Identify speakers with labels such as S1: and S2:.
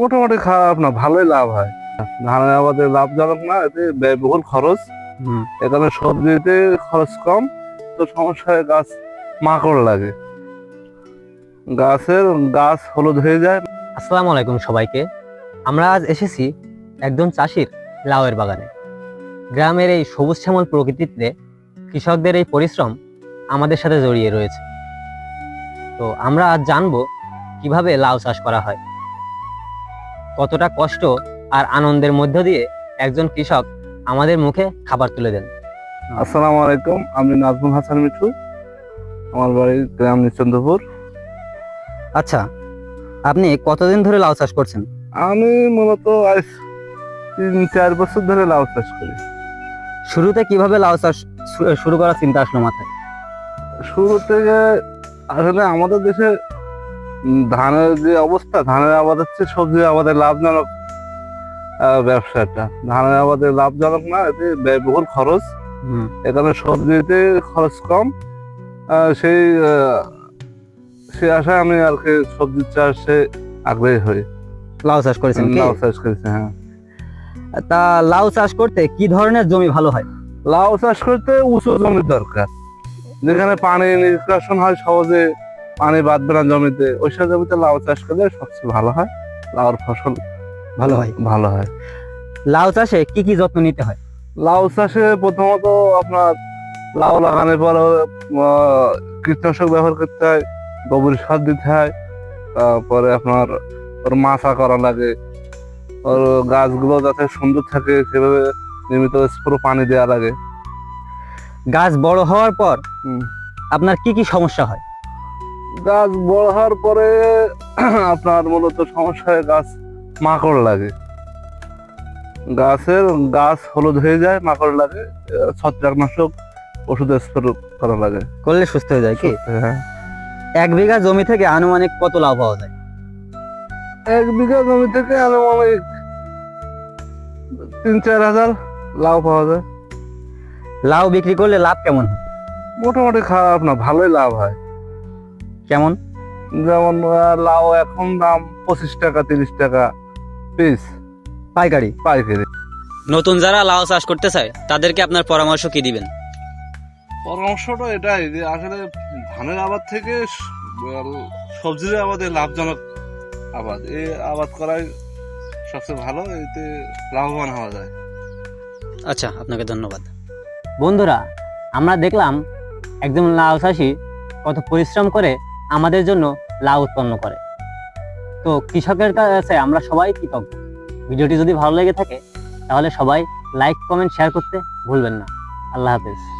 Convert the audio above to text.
S1: মোটামুটি খারাপ না ভালোই লাভ হয়। ধানের আবাদে লাভজনক না এতে ব্যয়বহুল খরচ। এখানে সবজিতে খরচ কম তো সমস্যা হয় গাছ মাকড় লাগে। গাছের গাছ হলুদ হয়ে যায়।
S2: আসসালামু আলাইকুম সবাইকে। আমরা আজ এসেছি একজন চাষির লাউয়ের বাগানে। গ্রামের এই সবুজ শ্যামল প্রকৃতিতে কৃষকদের এই পরিশ্রম আমাদের সাথে জড়িয়ে রয়েছে। তো আমরা আজ জানব কীভাবে লাউ চাষ করা হয়। কতটা কষ্ট আর আনন্দের মধ্য দিয়ে একজন কৃষক আমাদের মুখে খাবার তুলে দেন।
S1: আসসালামু আলাইকুম আমি নাজমুল হাসান মিঠু আমার বাড়ি গ্রাম নিচন্দ্রপুর
S2: আচ্ছা আপনি কতদিন ধরে লাউ চাষ করছেন?
S1: আমি মূলত আজ তিন চার বছর ধরে লাউ চাষ করি।
S2: শুরুতে কীভাবে লাউ চাষ শুরু করার চিন্তা আসলো মাথায়?
S1: শুরু থেকে আসলে আমাদের দেশে ধানের যে অবস্থা ধানের আবাদ হচ্ছে সবজি আবাদের লাভজনক ব্যবসাটা। ধানের আবাদে লাভজনক না এতে ব্যয়বহুল খরচ। এখানে সবজিতে খরচ কম। সেই সে আশায় আমি আর কি সবজি চাষে আগ্রহী হই।
S2: লাউ চাষ করেছেন?
S1: লাউ চাষ করেছি হ্যাঁ।
S2: তা লাউ চাষ করতে কি ধরনের জমি ভালো হয়?
S1: লাউ চাষ করতে উঁচু জমির দরকার। যেখানে পানি নিষ্কাশন হয় সহজে পানি বাঁধবে না জমিতে ওইসব জমিতে লাউ চাষ করলে সবচেয়ে ভালো হয়। লাউর ফসল
S2: ভালো হয়।
S1: ভালো হয়।
S2: লাউ চাষে কি কি যত্ন নিতে হয়?
S1: লাউ চাষে প্রথমত আপনার লাউ লাগানোর পর কীটনাশক ব্যবহার করতে হয় গোবর সার দিতে হয় তারপরে আপনার ওর মাছা করা লাগে। ওর গাছগুলো যাতে সুন্দর থাকে সেভাবে নিয়মিত স্প্রে পানি দেওয়া লাগে।
S2: গাছ বড় হওয়ার পর আপনার কি কি সমস্যা হয়?
S1: গাছ বড় হওয়ার পরে আপনার মূলত সমস্যা হয় গাছ মাকড় লাগে। গাছের গাছ হলুদ হয়ে যায় মাকড় লাগে ছত্রাকনাশক ওষুধ স্প্রে করা লাগে।
S2: করলে সুস্থ হয়ে যায় কি?
S1: হ্যাঁ
S2: এক বিঘা জমি থেকে আনুমানিক কত লাভ পাওয়া যায়?
S1: এক বিঘা জমি থেকে আনুমানিক তিন চার হাজার লাউ পাওয়া যায়।
S2: লাউ বিক্রি করলে লাভ কেমন?
S1: মোটামুটি খারাপ না ভালোই লাভ হয়।
S2: কেমন?
S1: যেমন লাউ এখন দাম পঁচিশ টাকা তিরিশ টাকা পিস
S2: পাইকারি?
S1: পাইকারি
S3: নতুন যারা লাউ চাষ করতে চায় তাদেরকে আপনার পরামর্শ কি দিবেন?
S1: পরামর্শটা এটাই যে আসলে ধানের আবাদ থেকে সবজির আবাদে লাভজনক আবাদ। এই আবাদ করাই সবচেয়ে ভালো এতে লাভবান হওয়া যায়।
S3: আচ্ছা আপনাকে ধন্যবাদ।
S2: বন্ধুরা আমরা দেখলাম একজন লাউ চাষি কত পরিশ্রম করে আমাদের জন্য লাউ উৎপন্ন করে। তো কৃষকের কাছে আমরা সবাই কৃতজ্ঞ। ভিডিওটি যদি ভালো লেগে থাকে, তাহলে সবাই লাইক কমেন্ট শেয়ার করতে ভুলবেন না। আল্লাহ হাফেজ।